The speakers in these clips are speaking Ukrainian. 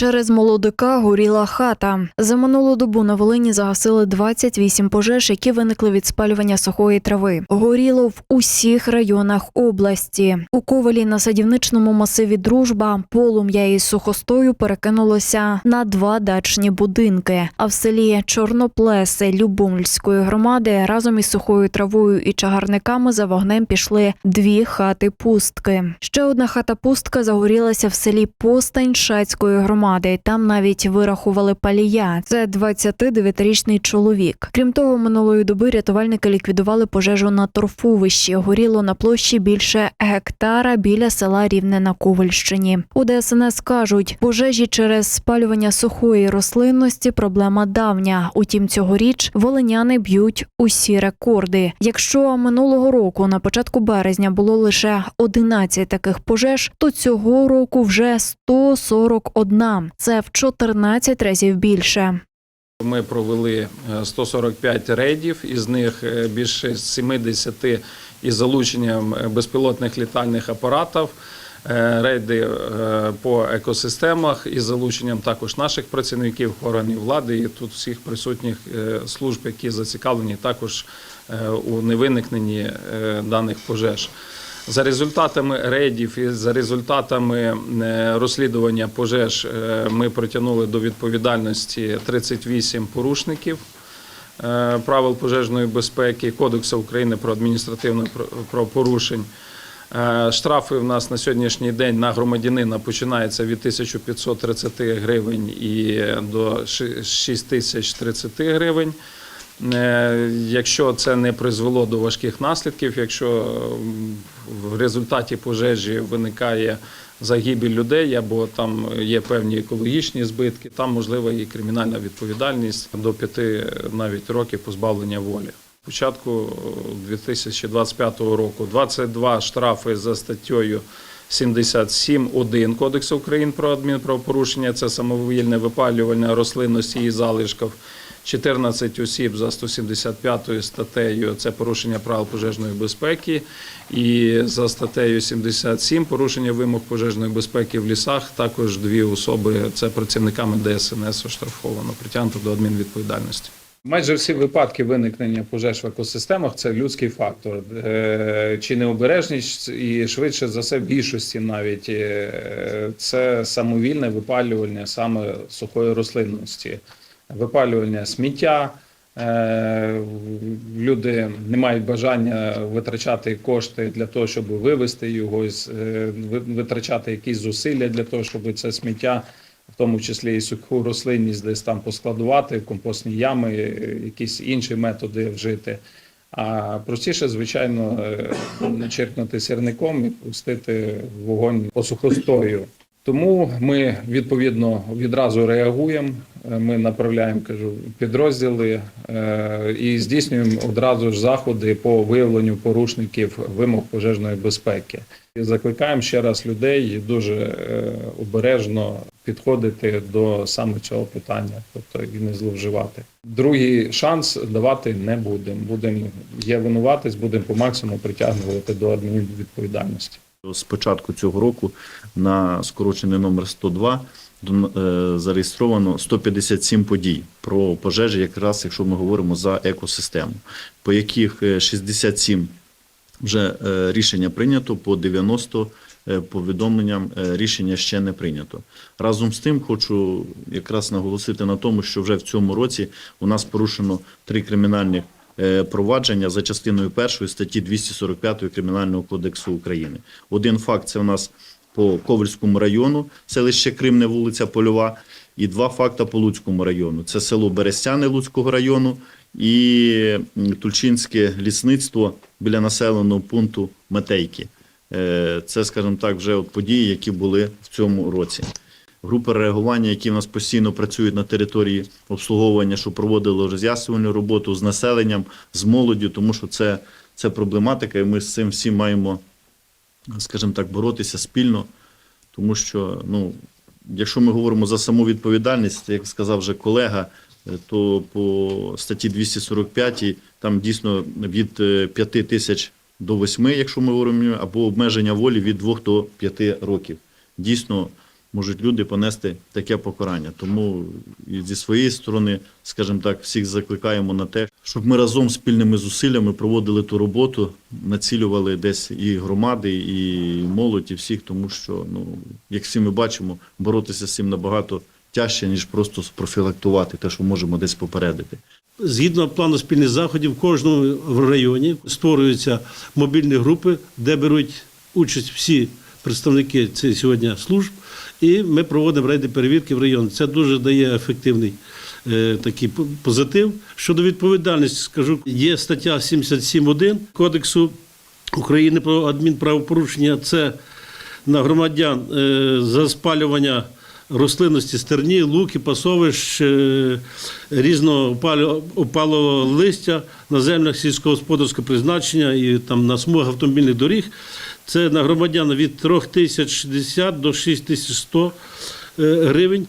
Через молодика горіла хата. За минулу добу на Волині загасили 28 пожеж, які виникли від спалювання сухої трави. Горіло в усіх районах області. У Ковалі на садівничному масиві Дружба полум'я із сухостою перекинулося на два дачні будинки. А в селі Чорноплеси Любомльської громади разом із сухою травою і чагарниками за вогнем пішли дві хати пустки. Ще одна хата пустка загорілася в селі Постань Шацької громади. Там навіть вирахували палія. Це 29-річний чоловік. Крім того, минулої доби рятувальники ліквідували пожежу на торфовищі. Горіло на площі більше гектара біля села Рівне на Ковальщині. У ДСНС кажуть, пожежі через спалювання сухої рослинності проблема давня. Утім, цьогоріч волиняни б'ють усі рекорди. Якщо минулого року на початку березня було лише 11 таких пожеж, то цього року вже 141. Це в 14 разів більше. Ми провели е, 145 рейдів, із них е, більше 70 із залученням е, безпілотних літальних апаратів. Е, Рейди е, по екосистемах із залученням також наших працівників, органів влади і тут всіх присутніх е, служб, які зацікавлені також е, у невиникненні е, даних пожеж. За результатами рейдів і за результатами е, розслідування пожеж е, ми притягнули до відповідальності 38 порушників е, правил пожежної безпеки, Кодексу України про адміністративне правопорушень. Штрафи в нас на сьогоднішній день на громадянина починаються від 1530 гривень і до ши- 6030 гривень. Е, Якщо це не призвело до важких наслідків, якщо в результаті пожежі виникає загибель людей або там є певні екологічні збитки, там можлива і кримінальна відповідальність до п'яти навіть років позбавлення волі. Початку е, 2025 року 22 штрафи за статтею 77.1 Кодексу України про адмінправопорушення це самовільне випалювання рослинності і залишків. 14 осіб за 175 статтею це порушення правил пожежної безпеки, і за статтею 77 порушення вимог пожежної безпеки в лісах. Також дві особи це працівниками ДСНС оштрафовано, притягнуто до адмінвідповідальності. Майже всі випадки виникнення пожеж в екосистемах це людський фактор. Е, Чи необережність, і швидше за все, в більшості навіть е, це самовільне випалювання саме сухої рослинності, випалювання сміття. Е, Люди не мають бажання витрачати кошти для того, щоб вивезти його, е, ви- витрачати якісь зусилля для того, щоб це сміття в тому числі і суху рослинність десь там поскладувати, в компостні ями, е, якісь інші методи вжити. А простіше, звичайно, е, черкнути сірником і пустити вогонь по сухостою. Тому ми відповідно відразу реагуємо. Е, Ми направляємо кажу підрозділи е, і здійснюємо одразу ж заходи по виявленню порушників вимог пожежної безпеки. І закликаємо ще раз людей дуже е, обережно підходити до саме цього питання, тобто і не зловживати. Другий шанс давати не будемо. Будемо є винуватець, будемо по максимуму притягнувати до адмінвідповідальності. З початку цього року на скорочений номер 102 е, зареєстровано 157 подій про пожежі, якраз якщо ми говоримо за екосистему, по яких е, 67 вже е, рішення прийнято, по 90 е, повідомленням е, рішення ще не прийнято. Разом з тим, хочу якраз наголосити на тому, що вже в цьому році у нас порушено три кримінальні е, провадження за частиною першої статті 245 Кримінального кодексу України. Один факт це у нас по Ковальському району, селище Кримне, вулиця Польова, і два факти по Луцькому району. Це село Берестяне Луцького району і Тульчинське лісництво біля населеного пункту Метейки. Е, Це, скажімо так, вже от події, які були в цьому році. Групи реагування, які в нас постійно працюють на території обслуговування, що проводили роз'яснювальну роботу з населенням, з молоддю, тому що це, це проблематика, і ми з цим всім маємо, скажімо так, боротися спільно, тому що, ну, якщо ми говоримо за саму відповідальність, як сказав вже колега, е, то по статті 245 там дійсно від 5 тисяч до 8, якщо ми говоримо, або обмеження волі від 2 до 5 років. Дійсно, можуть люди понести таке покарання. Тому і зі своєї сторони, скажімо так, всіх закликаємо на те, щоб ми разом спільними зусиллями проводили ту роботу, націлювали десь і громади, і молодь, і всіх, тому що, ну, як всі ми бачимо, боротися з цим набагато тяжче, ніж просто профілактувати те, що можемо десь попередити. Згідно плану спільних заходів, в кожному районі створюються мобільні групи, де беруть участь всі представники цих сьогодні служб, і ми проводимо рейди перевірки в район. Це дуже дає ефективний е, такий позитив. Щодо відповідальності, скажу, є стаття 77.1 Кодексу України про адмінправопорушення. Це на громадян е, за спалювання рослинності стерні, луки, пасовищ, е, різного опалового листя на землях сільськогосподарського призначення і там на смугах автомобільних доріг. Це на громадян від 3060 до 6100 е, гривень.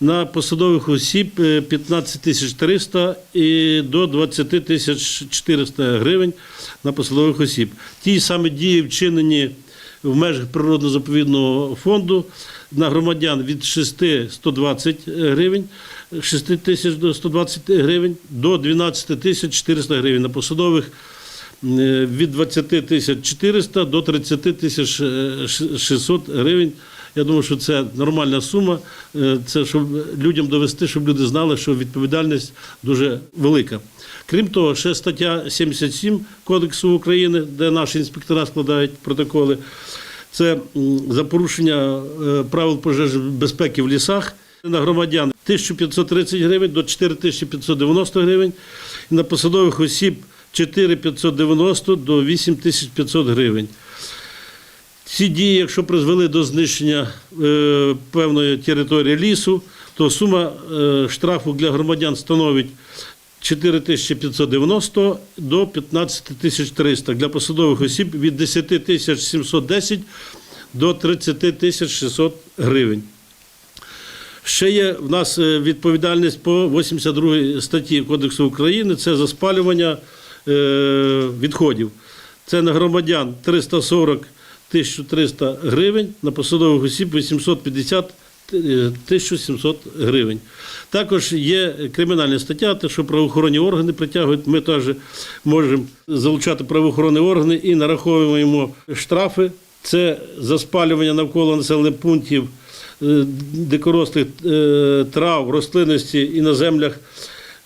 На посадових осіб е, 15 тисяч 300 і до 20 тисяч 400 гривень на посадових осіб. Ті самі дії вчинені в межах природно-заповідного фонду на громадян від 6 120 гривень, 6 тисяч до 120 гривень до 12 тисяч 400 гривень. На посадових е, від 20 тисяч 400 до 30 тисяч е, 600 гривень. Я думаю, що це нормальна сума. Е, Це щоб людям довести, щоб люди знали, що відповідальність дуже велика. Крім того, ще стаття 77 Кодексу України, де наші інспектора складають протоколи. Це за порушення е, правил пожежної безпеки в лісах на громадян 1530 гривень до 4590 гривень, і на посадових осіб 4590 до 8500 гривень. Ці дії, якщо призвели до знищення е, певної території лісу, то сума е, штрафу для громадян становить 4590 до 15300. Для посадових осіб від 10 710 до 30 тисяч 600 гривень. Ще є в нас е, відповідальність по 82 статті Кодексу України це за спалювання е, відходів. Це на громадян 340 1300 гривень, на посадових осіб 850 е, 1700 гривень. Також є кримінальна стаття, те, що правоохоронні органи притягують. Ми теж можемо залучати правоохоронні органи і нараховуємо штрафи. Це за спалювання навколо населених пунктів е, дикорослих е, трав, рослинності і на землях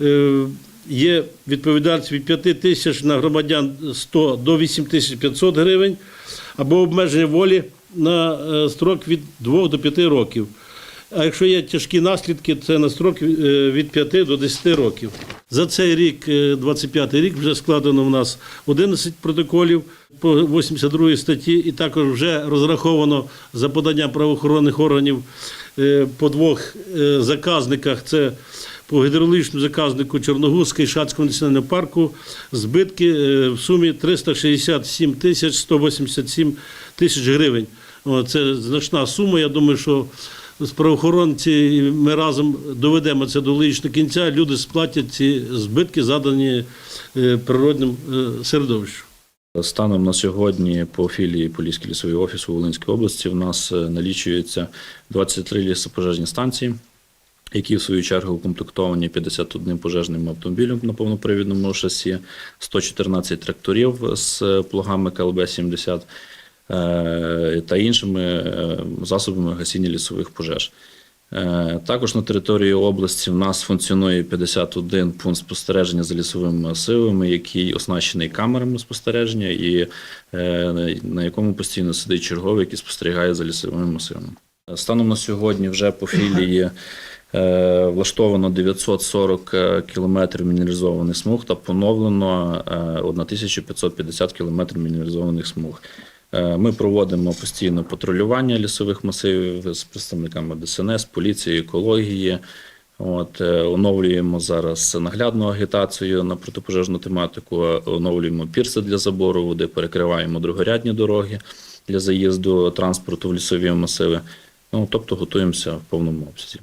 е, є відповідальність від 5 тисяч на громадян 100 до 8500 гривень або обмеження волі на строк від 2 до 5 років. А якщо є тяжкі наслідки, це на строк е, від 5 до 10 років. За цей рік, е, 25 рік, вже складено в нас 11 протоколів по 82 статті, і також вже розраховано за подання правоохоронних органів е, по двох е, заказниках. Це по гідравлічному заказнику Чорногузький Шацького національного парку збитки е, в сумі 367 тисяч 187 тисяч гривень. Це значна сума. Я думаю, що з правоохоронці ми разом доведемо це до логічного кінця. Люди сплатять ці збитки, задані е, природним е, середовищу. Станом на сьогодні по філії Поліський лісовий офіс у Волинській області в нас е, налічується 23 лісопожежні станції, які в свою чергу укомплектовані 51 пожежним автомобілем на повнопривідному шасі, 114 тракторів з плугами КЛБ-70 е, та іншими е, засобами гасіння лісових пожеж. Е, Також на території області в нас функціонує 51 пункт спостереження за лісовими масивами, який оснащений камерами спостереження, і е, на якому постійно сидить черговий, який спостерігає за лісовими масивами. Станом на сьогодні вже по філії е, влаштовано 940 кілометрів мінералізованих смуг та поновлено е, 1550 кілометрів мінералізованих смуг. Е, Ми проводимо постійно патрулювання лісових масивів з представниками ДСНС, поліції, екології. От, е, оновлюємо зараз наглядну агітацію на протипожежну тематику, оновлюємо пірси для забору води, перекриваємо другорядні дороги для заїзду транспорту в лісові масиви. Ну, тобто готуємося в повному обсязі.